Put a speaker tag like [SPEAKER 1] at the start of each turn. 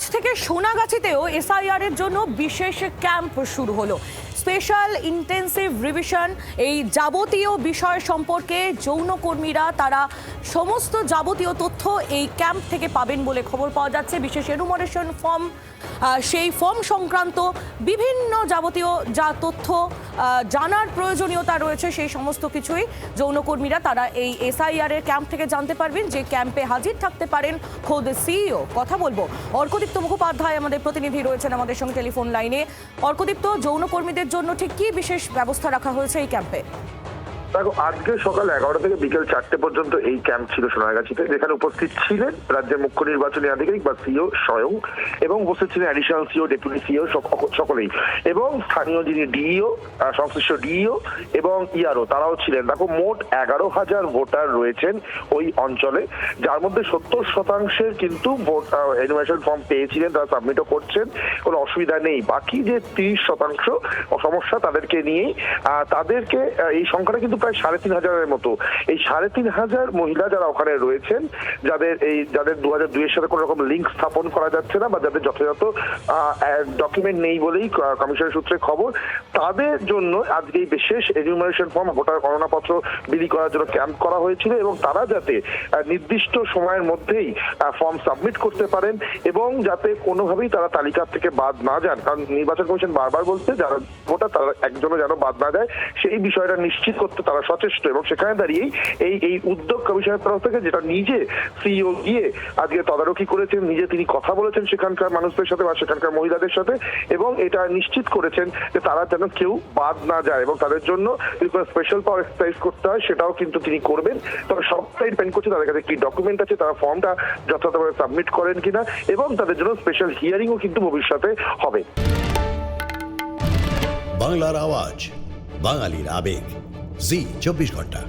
[SPEAKER 1] আজ থেকে সোনাগাছিতেও এসআইআর এর জন্য বিশেষ ক্যাম্প শুরু হলো। স্পেশাল ইন্টেন্সিভ রিভিশন এই যাবতীয় বিষয় সম্পর্কে যৌনকর্মীরা তারা সমস্ত যাবতীয় তথ্য এই ক্যাম্প থেকে পাবেন বলে খবর পাওয়া যাচ্ছে। বিশেষ এনুমারেশন ফর্ম সেই ফর্ম সংক্রান্ত বিভিন্ন যাবতীয় যা তথ্য জানার প্রয়োজনীয়তা রয়েছে সেই সমস্ত কিছুই যৌনকর্মীরা তারা এই এসআইআর এর ক্যাম্প থেকে জানতে পারবেন। যে ক্যাম্পে হাজির থাকতে পারেন খোদ সিইও। কথা বলব, অর্কদীপ্ত মুখোপাধ্যায় আমাদের প্রতিনিধি রয়েছেন আমাদের সঙ্গে টেলিফোন লাইনে। অর্কদীপ্ত, যৌনকর্মীদের জন্য ঠিক কি বিশেষ ব্যবস্থা রাখা হয়েছে এই ক্যাম্পে?
[SPEAKER 2] দেখো, আজকে সকাল এগারোটা থেকে বিকেল চারটে পর্যন্ত এই ক্যাম্প ছিল সোনারগাছিতে, যেখানে উপস্থিত ছিলেন রাজ্যের মুখ্য নির্বাচনী আধিকারিক বা সিও স্বয়ং এবং উপস্থিত ছিলেন অ্যাডিশনাল সিও ডেপুটি সিও সকলেই। এবং স্থানীয় যিনি ডিইও সংশ্লিষ্ট ডিইও এবং ইআরও তারাও ছিলেন। দেখো, মোট এগারো হাজার ভোটার রয়েছেন ওই অঞ্চলে, যার মধ্যে সত্তর শতাংশের কিন্তু ভোট এনিমেশন ফর্ম পেয়েছিলেন, তারা সাবমিটও করছেন, কোনো অসুবিধা নেই। বাকি যে তিরিশ শতাংশ সমস্যা তাদেরকে নিয়েই তাদেরকে এই সংখ্যাটা কিন্তু প্রায় সাড়ে তিন হাজারের মতো। এই সাড়ে তিন হাজার মহিলা যারা ওখানে রয়েছেন, যাদের এই, যাদের দু হাজার দুইয়ের সাথে কোনো রকম লিঙ্ক স্থাপন করা যাচ্ছে না বা যাদের যথাযথ ডকুমেন্ট নেই বলেই কমিশনের সূত্রে খবর, তাদের জন্য আজকে এই বিশেষ এনিউমারেশন ফর্ম ভোটার গণনাপত্র বিলি করার জন্য ক্যাম্প করা হয়েছিল এবং তারা যাতে নির্দিষ্ট সময়ের মধ্যেই ফর্ম সাবমিট করতে পারেন এবং যাতে কোনোভাবেই তারা তালিকা থেকে বাদ না যান। কারণ নির্বাচন কমিশন বারবার বলছে, যারা ভোটার তারা একজনও যেন বাদ না যায়। সেই বিষয়টা নিশ্চিত করতে তারা সচেষ্ট এবং সেখানে দাঁড়িয়েই এই এই উদ্যোগ কমিশনের তরফ থেকে যেটা নিজে সিইও গিয়ে আজকে তদারকি করেছেন, নিজে তিনি কথা বলেছেন সেখানকার মানুষদের সাথে বা সেখানকার মহিলাদের সাথে এবং এটা নিশ্চিত করেছেন যে তারা যেন কেউ বাদ না যায় এবং তাদের জন্য স্পেশাল পাওয়ার এক্সারসাইজ করতে হয় সেটাও কিন্তু তিনি করবেন। তবে সবটাই ডিপেন্ড করছে তাদের কাছে কি ডকুমেন্ট আছে, তারা ফর্মটা যথাযথভাবে সাবমিট করেন কিনা এবং তাদের জন্য স্পেশাল হিয়ারিংও কিন্তু ভবিষ্যতে হবে।
[SPEAKER 3] বাংলার আওয়াজ, বাঙালির আবেগ। জি চব্বিশ ঘণ্টা।